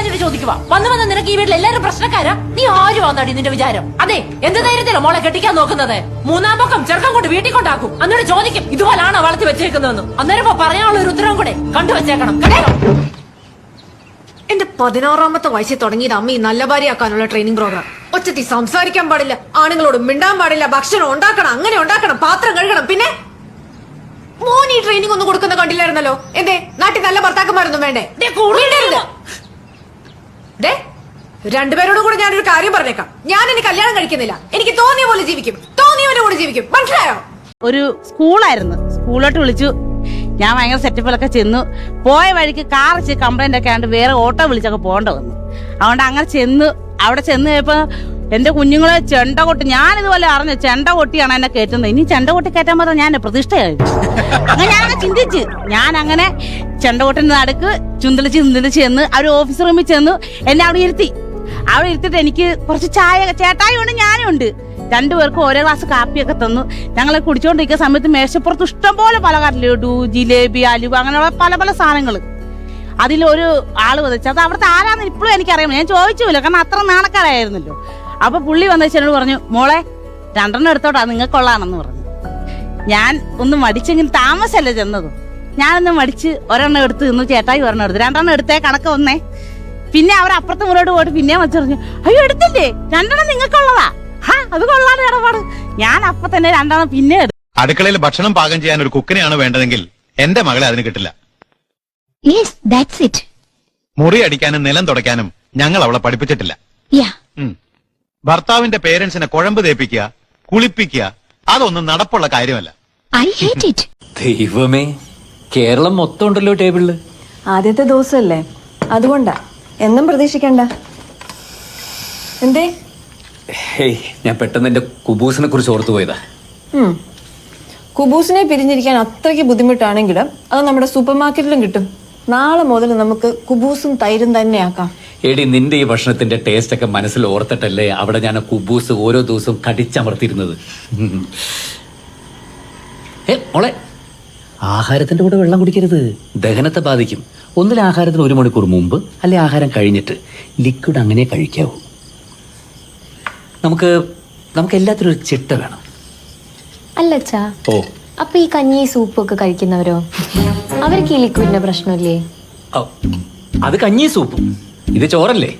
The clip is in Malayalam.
അറിയില്ലാഞ്ഞിട്ട് ചോദിക്കുവാ. വന്നു വന്ന നിനക്ക് ഈ വീട്ടിൽ എല്ലാരും പ്രശ്നക്കാരാ? നീ ആരും വന്നാടി നിന്റെ വിചാരം? അതെ എന്ത് ധൈര്യത്തിലോ മോളെ കെട്ടിക്കാൻ നോക്കുന്നത്? മൂന്നാം പക്കം ചെറുക്കം കൊണ്ട് വീട്ടിൽ കൊണ്ടാക്കും. അന്നോട് ചോദിക്കും ഇതുപോലാണോ വളർത്തി വെച്ചേക്കുന്നതെന്ന്? അന്നേരം ഇപ്പൊ പറയാനുള്ള ഒരു ഉത്തരവും കൂടെ കണ്ടുവച്ചേക്കണം എന്റെ പതിനാറാമത്തെ വയസ്സിൽ തുടങ്ങിയത് അമ്മ ഈ നല്ല ഭാര്യയാക്കാനുള്ള ട്രെയിനിങ് പ്രോഗ്രാം ഒച്ചത്തി സംസാരിക്കാൻ പാടില്ല ആണുങ്ങളോട് മിണ്ടാൻ പാടില്ല ഭക്ഷണം ഉണ്ടാക്കണം അങ്ങനെ ഉണ്ടാക്കണം പാത്രം കഴുകണം പിന്നെ? മോൻ ഈ ട്രെയിനിങ് ഒന്നും കൊടുക്കുന്ന കണ്ടില്ലായിരുന്നല്ലോ. എന്തേ നാട്ടിൽ നല്ല ഭർത്താക്കന്മാരൊന്നും വേണ്ടേ? ദേ, രണ്ടുപേരോടും കൂടെ ഞാനൊരു കാര്യം പറഞ്ഞേക്കാം. ഞാൻ ഇനി കല്യാണം കഴിക്കുന്നില്ല. എനിക്ക് തോന്നിയ പോലെ ജീവിക്കും. തോന്നിയവന്റെ കൂടെ ജീവിക്കും. മനസ്സിലായോ? ഒരു സ്കൂളായിരുന്നു. സ്കൂളിലോട്ട് വിളിച്ചു. ഞാൻ ഭയങ്കര സെറ്റപ്പിലൊക്കെ ചെന്നു. പോയ വഴിക്ക് കാർ വെച്ച് കംപ്ലൈന്റ് ഒക്കെ ആണ്ട് വേറെ ഓട്ടോ വിളിച്ചൊക്കെ പോകേണ്ട വന്നു. അതുകൊണ്ട് അങ്ങനെ ചെന്ന് അവിടെ ചെന്ന് കഴിയപ്പോ എന്റെ കുഞ്ഞുങ്ങളെ ചെണ്ട കൊട്ടി ഞാൻ ഇതുപോലെ അറിഞ്ഞ ചെണ്ട കൊട്ടിയാണ് എന്നെ കയറ്റുന്നത്. ഇനി ചെണ്ട കൊട്ടി കയറ്റാൻ മാത്രം ഞാൻ പ്രതിഷ്ഠയായി. അങ്ങനെ ഞാനങ്ങനെ ചിന്തിച്ച്. ഞാൻ അങ്ങനെ ചെണ്ട കൊട്ടിന്റെ നടുക്ക് ചുന്തളിച്ച് ചുന്തളിച്ച് ചെന്ന് ഒരു ഓഫീസ് റൂമിൽ ചെന്ന് എന്നെ അവിടെ ഇരുത്തി. അവിടെ ഇരുത്തിട്ട് എനിക്ക് കുറച്ച് ചായ ചേട്ടായി ഉണ്ട് ഞാനും ഉണ്ട് രണ്ടുപേർക്കും ഓരോ ഗ്ലാസ് കാപ്പിയൊക്കെ തന്നു. ഞങ്ങൾ കുടിച്ചുകൊണ്ടിരിക്കുന്ന സമയത്ത് മേശപ്പുറത്ത് ഇഷ്ടംപോലെ പലഹാരം ലഡു ജിലേബി അലുവ അങ്ങനെയുള്ള പല പല സാധനങ്ങൾ അതിലൊരു ആൾ വന്നിച്ചത് അവിടുത്തെ ആരാന്ന് ഇപ്പോഴും എനിക്കറിയാം ഞാൻ ചോദിച്ചില്ല കാരണം അത്ര നാണക്കാരായിരുന്നല്ലോ അപ്പൊ പുള്ളി വന്ന എന്നോട് പറഞ്ഞു മോളെ രണ്ടെണ്ണം എടുത്തോട്ടാ നിങ്ങൾക്കൊള്ളാണെന്ന് പറഞ്ഞു. ഞാൻ ഒന്ന് മടിച്ചെങ്കിൽ താമസമല്ലേ ചെന്നത്? ഞാനൊന്ന് മടിച്ച് ഒരെണ്ണം എടുത്ത് നിന്ന് ചേട്ടായി ഒരെണ്ണം എടുത്ത്. രണ്ടെണ്ണം എടുത്തേ കണക്ക് വന്നേ. പിന്നെ അവർ അപ്പുറത്തെ മുന്നോട്ട് പോയിട്ട് പിന്നെ വെച്ചറിഞ്ഞു അയ്യോ എടുത്തില്ലേ? രണ്ടെണ്ണം നിങ്ങൾക്കുള്ളതാ. ഹാ അത് കൊള്ളാതെ ഇടപാട്. ഞാൻ അപ്പൊ തന്നെ രണ്ടെണ്ണം പിന്നെ എടുത്തു. അടുക്കളയിൽ ഭക്ഷണം പാകം ചെയ്യാൻ ഒരു കുക്കിനെയാണ് വേണ്ടതെങ്കിൽ എന്റെ മകളെ അതിന് കിട്ടില്ല. യെസ് ദാറ്റ്സ് ഇറ്റ് മുറി അടിക്കാനും നിലം തുടയ്ക്കാനും ഞങ്ങൾ അവളെ പഠിപ്പിച്ചിട്ടില്ല. ഭർത്താവിന്റെ പേരൻസിനെ കുഴമ്പ് തേപ്പിക്കുക കുളിപ്പിക്കുക അതൊന്നും നടപ്പുള്ള കാര്യമല്ല. ഐ ഹേറ്റ് ഇറ്റ് ദൈവമേ കേരളം മൊത്തം ഉണ്ടല്ലോ ടേബിളിൽ. ആദ്യത്തെ ദിവസമല്ലേ? അതുകൊണ്ടാ. എന്നും പ്രതീക്ഷിക്കണ്ട. എന്തേ? ഹേയ് ഞാൻ പെട്ടെന്ന് എന്റെ കുബൂസിനെ കുറിച്ച് ഓർത്തു പോയതാ. കുബൂസിനെ പിരിഞ്ഞിരിക്കാൻ അത്രയ്ക്ക് ബുദ്ധിമുട്ടാണെങ്കിലും അത് നമ്മുടെ സൂപ്പർ മാർക്കറ്റിലും കിട്ടും. നാളെ മുതൽ നമുക്ക് കുബൂസും തൈരും തന്നെ ആക്കാം എടി നിന്റെ ഈ ഭക്ഷണത്തിന്റെ ടേസ്റ്റ് ഒക്കെ മനസ്സിൽ ഓർത്തിട്ടല്ലേ അവിടെ ഞാൻ കുബൂസ് ഓരോ ദിവസവും കടിച്ചമർത്തിരുന്നത്. ഏ മോളെ. ആഹാരത്തിന്റെ കൂടെ വെള്ളം കുടിക്കരുത്. ദഹനത്തെ ബാധിക്കും. ഒന്നിൽ ആഹാരത്തിന് ഒരു മണിക്കൂർ മുമ്പ് അല്ലെ ആഹാരം കഴിഞ്ഞിട്ട് ലിക്വിഡ് അങ്ങനെ കഴിക്കാവൂ. നമുക്ക് നമുക്ക് എല്ലാത്തിനും ഒരു ചിട്ട വേണം. അല്ല ഓ. അപ്പൊ ഈ കഞ്ഞി സൂപ്പ് ഒക്കെ കഴിക്കുന്നവരോ? അവർക്ക് ഈ ലിക്വിഡിന്റെ പ്രശ്നമില്ലേ? അത് കഞ്ഞി സൂപ്പും. ഇത് ചോറല്ലേ?